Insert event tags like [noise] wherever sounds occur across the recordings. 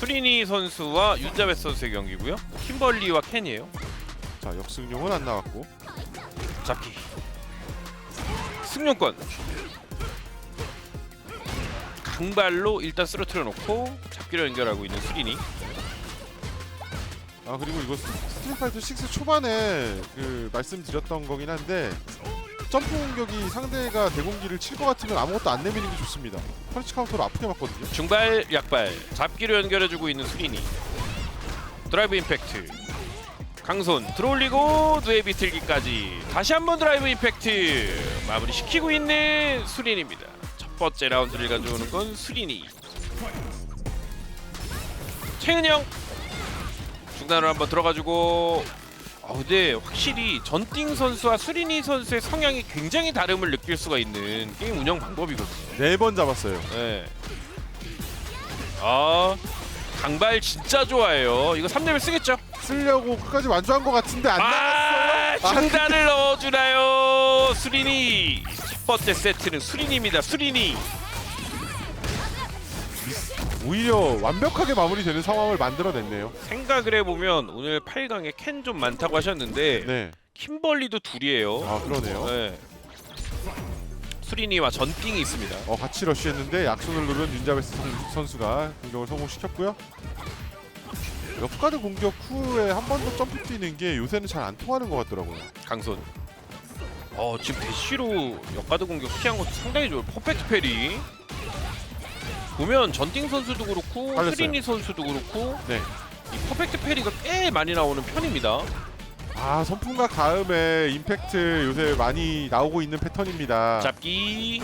수리니 선수와 윤자베 선수의 경기고요. 킴벌리와 켄이에요. 자 역승용은 안 나왔고 잡기. 승용권. 강발로 일단 쓰러뜨려 놓고 잡기로 연결하고 있는 수리니. 아 그리고 이거 스트리트 파이터 6 초반에 그 말씀드렸던 거긴 한데 점프 공격이 상대가 대공기를 칠 것 같으면 아무것도 안 내미는 게 좋습니다. 펀치 카운터로 아프게 맞거든요. 중발 약발 잡기로 연결해주고 있는 수리니. 드라이브 임팩트. 강손 들어올리고 뇌 비틀기까지 다시 한번 드라이브 임팩트 마무리 시키고 있는 수린입니다. 첫 번째 라운드를 가져오는 건 수린이. 최은영 중단으로 한번 들어가지고 아 근데 확실히 전띵 선수와 수린이 선수의 성향이 굉장히 다름을 느낄 수가 있는 게임 운영 방법이거든요. 네 번 잡았어요. 네. 아 강발 진짜 좋아해요. 이거 3레벨 쓰겠죠? 쓰려고 끝까지 완주한 것 같은데 안 아 나갔어요. 중단을 넣어주나요? 수린이 첫 번째 세트는 수린입니다. 수린이 오히려 완벽하게 마무리되는 상황을 만들어냈네요. 생각을 해보면 오늘 8강에 캔 좀 많다고 하셨는데 네. 킴벌리도 둘이에요. 아 그러네요. 네. 수린이와 전띵이 있습니다. 어 같이 러쉬했는데 약손을 누른 윤자베스 선- 선수가 공격을 성공시켰고요. 역가드 공격 후에 한 번 더 점프 뛰는 게 요새는 잘 안 통하는 것 같더라고요. 강손. 어 지금 대쉬로 역가드 공격 피한 것도 상당히 좋아요. 퍼펙트 페리. 보면 전띵 선수도 그렇고 빨렸어요. 수린이 선수도 그렇고 네. 이 퍼펙트 페리가 꽤 많이 나오는 편입니다. 아 선풍과 가음에 임팩트 요새 많이 나오고 있는 패턴입니다. 잡기.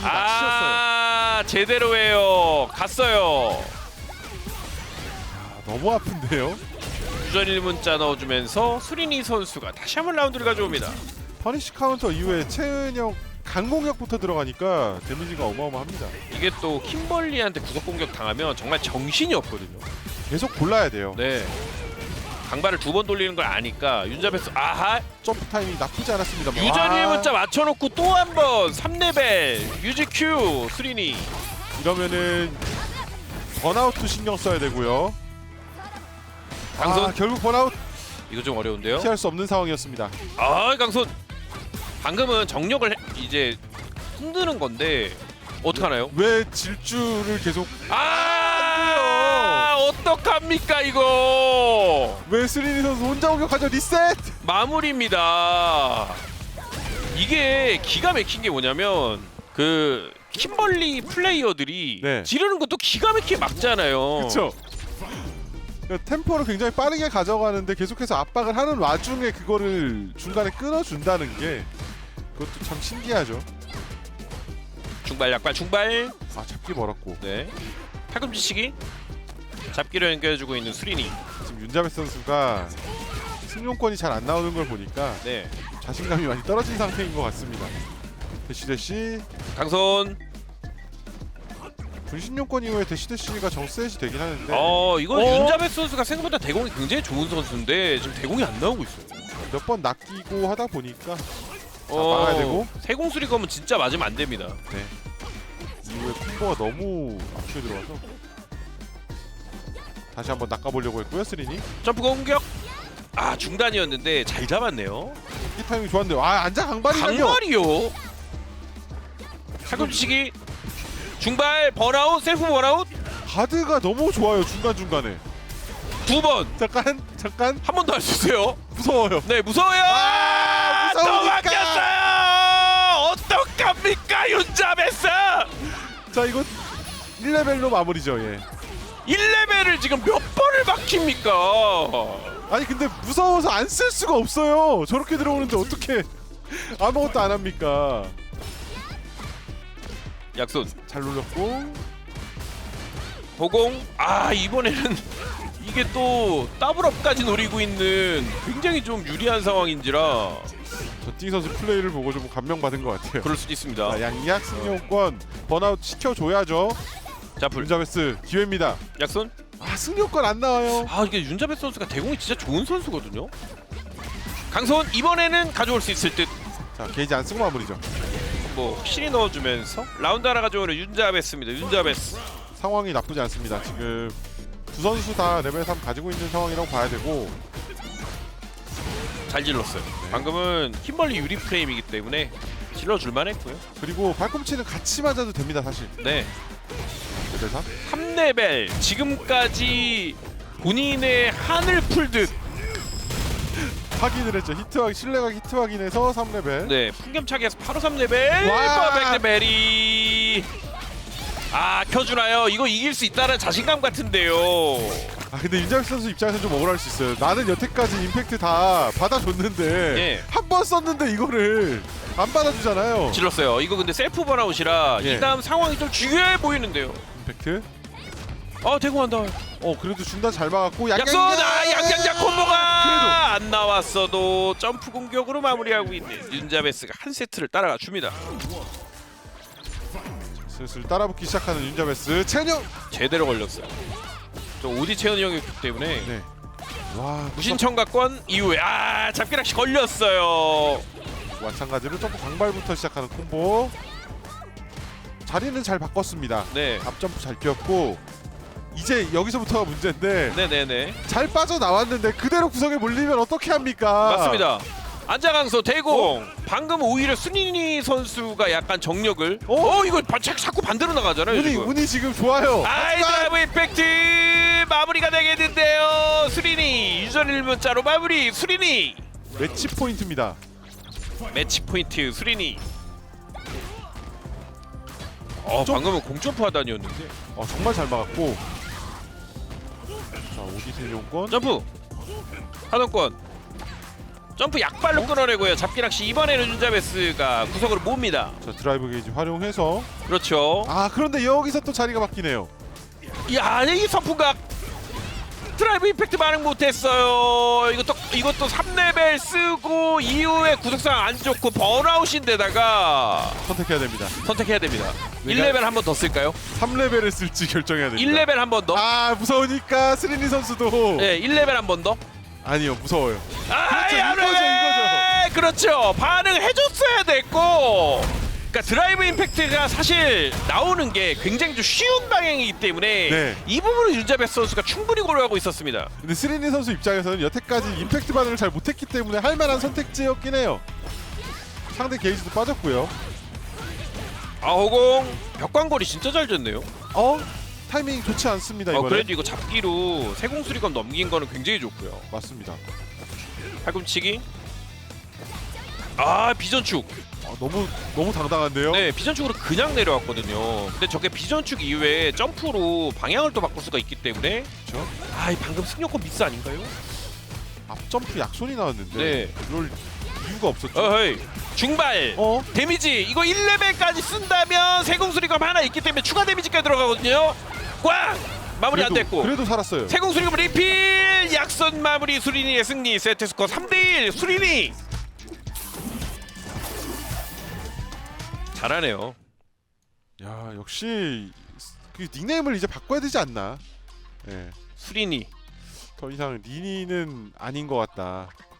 낚시였어요. 아 제대로예요. 갔어요. 아, 너무 아픈데요. 유전 1문자 넣어주면서 수린이 선수가 다시 한 번 라운드를 가져옵니다. 퍼니시 카운터 이후에 최은영 강공격부터 들어가니까 데미지가 어마어마합니다. 이게 또 킴벌리한테 구속 공격 당하면 정말 정신이 없거든요. 계속 골라야 돼요. 네. 강발을 두 번 돌리는 걸 아니까 윤자베스 아하 점프 타이밍 나쁘지 않았습니다. 뭐. 유전 와, 1문자 맞춰놓고 또 한 번 3레벨 유지 큐 수린이 이러면은 번아웃도 신경 써야 되고요. 강손 아, 결국 번아웃 이거 좀 어려운데요. 피할 수 없는 상황이었습니다. 아 강손 방금은 정력을 해- 이제 흔드는 건데 어떡하나요? 왜 질주를 계속 아 어떡합니까 이거 왜 스리니 선수 혼자 공격하죠 리셋? 마무리입니다. 이게 기가 막힌 게 뭐냐면 그 킴벌리 플레이어들이 네. 지르는 것도 기가 막히게 막잖아요. 그렇죠. 템포를 굉장히 빠르게 가져가는데 계속해서 압박을 하는 와중에 그거를 중간에 끊어준다는 게 그것도 참 신기하죠. 중발 약발 중발. 아 잡기 멀었고 네. 팔꿈치치기. 잡기로 연결해주고 있는 수린이. 지금 윤자베 선수가 승용권이 잘 안 나오는 걸 보니까 네. 자신감이 많이 떨어진 상태인 것 같습니다. 대시 대시 강손. 분신용권 이후에 대시 대시가 정셋이 되긴 하는데 어 이건 어? 윤자베 선수가 생각보다 대공이 굉장히 좋은 선수인데 지금 대공이 안 나오고 있어요. 몇 번 낚이고 하다 보니까 어, 막아야 되고. 세공수리 검은 진짜 맞으면 안 됩니다. 네. 이후에 콤보가 너무 앞에 들어와서 다시 한번 낚아보려고 했고요 스린이 점프 공격. 아 중단이었는데 잘 잡았네요. 이 타이밍 좋았는데 아 앉아 강발이라뇨 강발이요. 팔꿈치기. 중발 번아웃 셀프 번아웃 가드가 너무 좋아요 중간중간에 두 번. 잠깐 잠깐 한번더 있어요. 무서워요 네 무서워요. 아, 또 무서우니까. 어떡합니까 윤자베스. 자 이거 1레벨로 마무리죠 예. 1레벨을 지금 몇 번을 막힙니까? 아니 근데 무서워서 안 쓸 수가 없어요. 저렇게 들어오는데 어떻게 아무것도 안 합니까? 약손. 잘 눌렸고. 보공. 아 이번에는 [laughs] 이게 또 더블업까지 노리고 있는 굉장히 좀 유리한 상황인지라 저 띵 선수 플레이를 보고 좀 감명받은 것 같아요 그럴 수도 있습니다. 자, 양약 승용권 번아웃 시켜줘야죠 자풀 윤자베스 기회입니다 약손 아 승용권 안 나와요 아 이게 윤자베 선수가 대공이 진짜 좋은 선수거든요. 강손 이번에는 가져올 수 있을 듯. 자 게이지 안 쓰고 마무리죠 뭐 확실히 넣어주면서 라운드 하나 가져오는 윤자베스입니다. 윤자베스 상황이 나쁘지 않습니다. 지금 두 선수 다 레벨 3 가지고 있는 상황이라고 봐야 되고 잘 질렀어요. 방금은 킴벌리 유리 프레임이기 때문에 질러줄만 했고요. 그리고 발꿈치는 같이 맞아도 됩니다. 사실 네. 레벨 3 3레벨 지금까지 본인의 한을 풀듯 [laughs] 확인을 했죠. 히트 확 신뢰가 히트 확인해서 3레벨. 네 풍gem차기에서 바로 3레벨 와. 퍼펙트베리 아 켜주나요? 이거 이길 수 있다는 자신감 같은데요 아 근데 윤재혁 선수 입장에서 좀 억울할 수 있어요. 나는 여태까지 임팩트 다 받아줬는데 예. 한 번 썼는데 이거를 안 받아주잖아요. 질렀어요 이거 근데 셀프 번아웃이라 예. 이 다음 상황이 좀 중요해 보이는데요 임팩트. 아 대구 한다 어 그래도 중단 잘 막았고 약속! 아 양양양 콤보가 안 나왔어도 점프 공격으로 마무리하고 있는 윤자베스가 한 세트를 따라가 줍니다 슬슬 따라붙기 시작하는 윤자베스 체력. 제대로 걸렸어요 저 오디 채은이 형이기 때문에 네. 와 무신청각권 이후에 아 잡기락시 걸렸어요 마찬가지로 점프 광발부터 시작하는 콤보. 자리는 잘 바꿨습니다. 네 앞점프 잘 뛰었고 이제 여기서부터가 문제인데 네네네 잘 빠져 나왔는데 그대로 구석에 몰리면 어떻게 합니까? 맞습니다 안자강소 대공 방금 오히려 순인이 선수가 약간 정력을 어, 어? 이거 바, 자, 자꾸 반대로 나가잖아요 운이 지금 운이 지금 좋아요. 아이 드라이브 임팩트 마무리가 되겠는데요. 수린이 유전 1문자로 마무리. 수린이. 매치 포인트입니다. 매치 포인트 수린이. 어 좀- 방금은 공점프 하단이었는데. 어, 정말 잘 막았고. 자 오디세 용권. 점프. 하단권. 점프 약발로 끊어내고요. 잡기락시 이번에는 윤자베스가 구석으로 몹니다. 자 드라이브 게이지 활용해서. 그렇죠. 아 그런데 여기서 또 자리가 바뀌네요. 야, 이 선풍각 드라이브 임팩트 반응 못했어요. 이것도 이것도 3레벨 쓰고 이후에 구속상 안 좋고 번아웃인데다가 선택해야 됩니다. 선택해야 됩니다. 내가- 1레벨 한 번 더 쓸까요? 3레벨을 쓸지 결정해야 됩니다. 1레벨 한 번 더? 아 무서우니까 스리니 선수도 네, 1레벨 한 번 더. 아니요 무서워요. 아, 그렇죠, 야, 이거죠, 네, 그렇죠. 반응해줬어야 됐고. 그러니까 드라이브 임팩트가 사실 나오는 게 굉장히 좀 쉬운 방향이기 때문에 네. 이 부분을 윤자베스 선수가 충분히 고려하고 있었습니다. 근데 스리니 선수 입장에서는 여태까지 임팩트 반응을 잘 못했기 때문에 할 만한 선택지였긴 해요. 상대 게이지도 빠졌고요. 아호공 벽광거리 진짜 잘 졌네요. 어 타이밍 좋지 않습니다 어, 이번에. 그래도 이거 잡기로 세공 수리검 넘긴 거는 굉장히 좋고요. 맞습니다. 팔꿈치기. 아 비전축. 아, 너무 너무 당당한데요. 네 비전축으로 그냥 내려왔거든요. 근데 저게 비전축 이후에 점프로 방향을 또 바꿀 수가 있기 때문에 그렇죠. 아이 방금 승려권 미스 아닌가요? 앞점프 약손이 나왔는데 네. 그럴 이유가 없었죠. 어허이 중발. 어? 데미지 이거 1레벨까지 쓴다면 세공수리검 하나 있기 때문에 추가 데미지까지 들어가거든요. 꽝 마무리 안 됐고. 그래도 살았어요. 세공 수리검 리필 약선 마무리 수린이의 승리 세트 스코어 3대1 수린이 잘하네요 야 역시 그 닉네임을 이제 바꿔야 되지 않나. 예. 수린이 더 이상 리니는 아닌 것 같다.